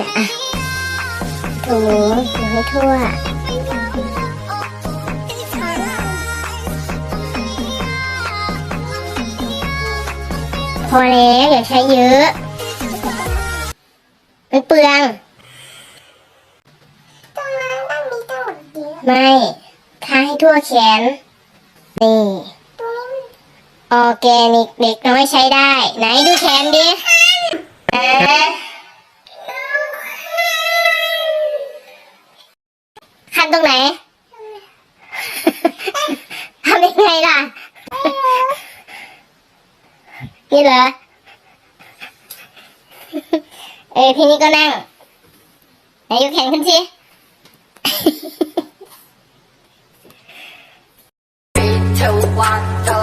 นะอะถูถูให้ทั่วพอแล้วอย่าใช้เยอะมันเปลือง ไม่ทาให้ทั่วแขน นี่ออร์แกนิกเด็กน้อยใช้ได้ ไหนดูแขนดิอ่า ตรงไหนทำยังไงล่ะ นี่เหรอ เออพี่นี่ก็นั่งไหนยกแขนขึ้นสิ to one, two,